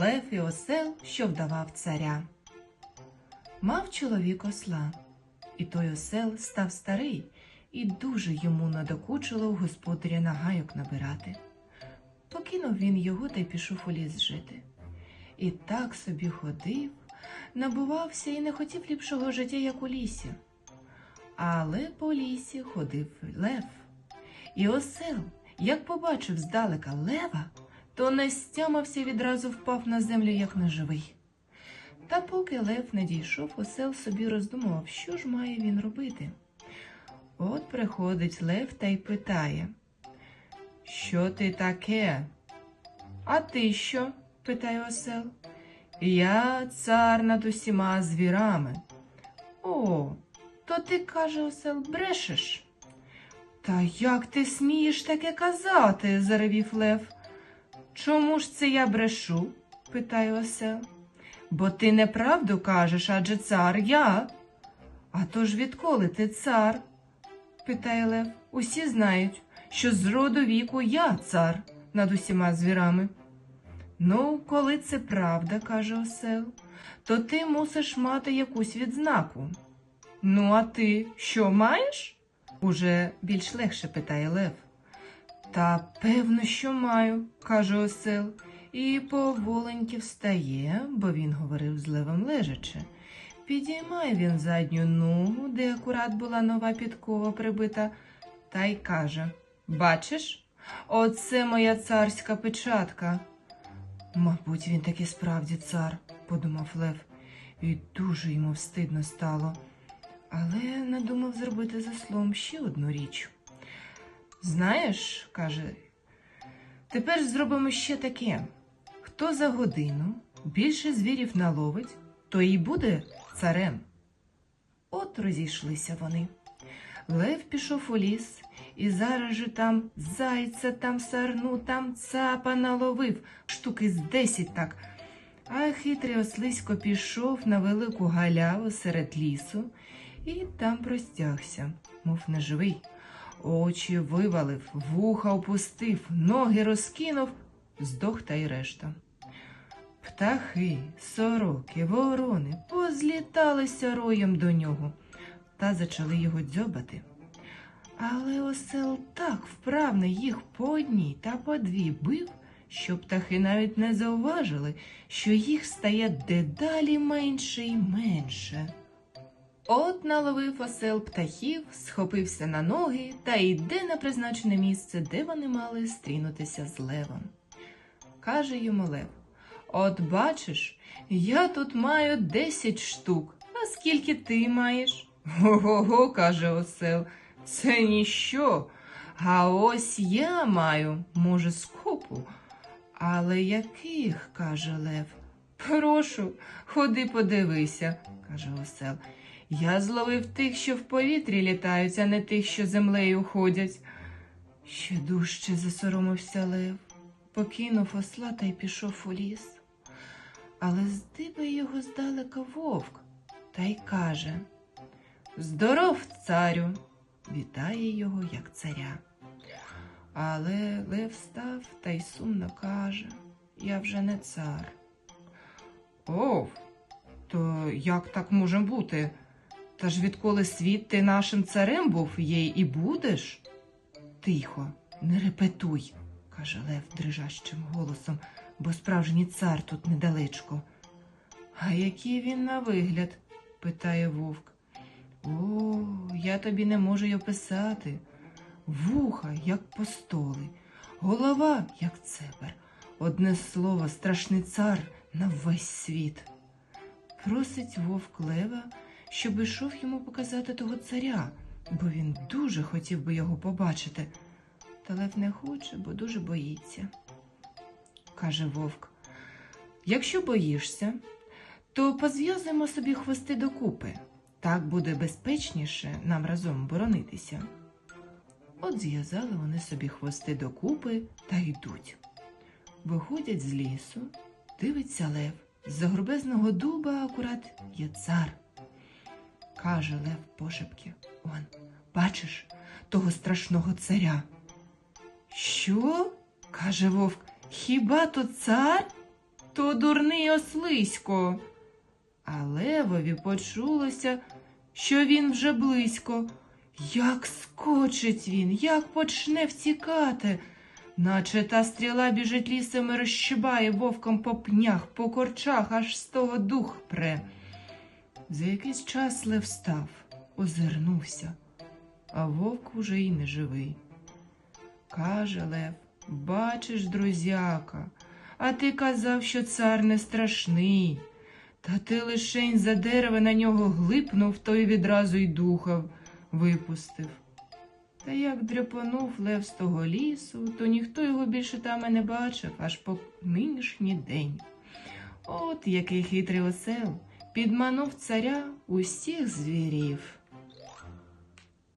Лев і осел, що вдавав царя. Мав чоловік осла, і той осел став старий, і дуже йому надокучило в господаря на гайок набирати. Покинув він його та й пішов у ліс жити. І так собі ходив, набувався і не хотів ліпшого життя, як у лісі. Але по лісі ходив лев. І осел, як побачив здалека лева, то не стямався відразу впав на землю, як неживий. Та поки лев не дійшов, осел собі роздумував, що ж має він робити. От приходить лев та й питає, що ти таке? А ти що? питає осел. Я цар над усіма звірами. О, то ти, каже осел, брешеш. Та як ти смієш таке казати? заревів лев. Чому ж це я брешу? питає осел. Бо ти неправду кажеш, адже цар я. А то ж відколи ти цар? питає Лев. Усі знають, що з роду віку я цар над усіма звірами. Ну, коли це правда, каже осел, то ти мусиш мати якусь відзнаку. Ну, а ти що маєш? Уже більш легше питає Лев. Та певно, що маю, каже осел, і поволеньки встає, бо він говорив з левом лежачи. Підіймає він задню ногу, де акурат була нова підкова прибита, та й каже Бачиш, оце моя царська печатка. Мабуть, він таки справді цар, подумав Лев, і дуже йому встидно стало. Але надумав зробити заслом ще одну річ. Знаєш, каже, тепер зробимо ще таке. Хто за годину більше звірів наловить, то і буде царем. От розійшлися вони. Лев пішов у ліс і зараз же там зайця, там сарну, там цапа наловив, штуки з десять так. А хитрий ослисько пішов на велику галяву серед лісу і там простягся, мов неживий. Очі вивалив, вуха опустив, ноги розкинув, здох та й решта. Птахи, сороки, ворони позліталися роєм до нього та зачали його дзьобати. Але осел так вправно їх по одній та по дві бив, що птахи навіть не зауважили, що їх стає дедалі менше й менше. От наловив осел птахів, схопився на ноги та йде на призначене місце, де вони мали стрінутися з левом. Каже йому лев: От бачиш, я тут маю десять штук, а скільки ти маєш? Го-го-го, каже осел, це ніщо. А ось я маю, може, скопу. Але яких? каже Лев. Прошу, ходи подивися, каже осел. Я зловив тих, що в повітрі літають, а не тих, що землею ходять. Ще дужче засоромився Лев, покинув осла та й пішов у ліс. Але здибає його здалека вовк та й каже Здоров, царю, вітає його, як царя. Але Лев став та й сумно каже Я вже не цар. О, то як так може бути? Та ж відколи світ ти нашим царем був, їй і будеш? Тихо, не репетуй, каже Лев дрижащим голосом, бо справжній цар тут недалечко. А який він на вигляд? питає вовк. О, я тобі не можу й описати. Вуха, як постоли, голова, як цепер. Одне слово, страшний цар на весь світ. Просить вовк лева, щоб ішов йому показати того царя, бо він дуже хотів би його побачити. Та лев не хоче, бо дуже боїться. Каже вовк. Якщо боїшся, то позв'язуємо собі хвости докупи. Так буде безпечніше нам разом боронитися. От зв'язали вони собі хвости докупи та йдуть. Виходять з лісу, дивиться лев. З-за грубезного дуба акурат є цар. Каже лев пошепки. Он, бачиш того страшного царя. Що? каже вовк. Хіба то цар? то дурний ослисько. А левові почулося, що він вже близько. Як скочить він, як почне втікати, наче та стріла біжить лісом і розщибає вовком по пнях, по корчах, аж з того дух пре. За якийсь час лев став, озирнувся, а вовк уже й не живий. Каже Лев, бачиш, друзяка, а ти казав, що цар не страшний. Та ти лишень за дерева на нього глипнув, то й відразу й духа випустив. Та як дряпанув лев з того лісу, то ніхто його більше там і не бачив, аж по нинішній день. От який хитрий осел підманув царя усіх звірів.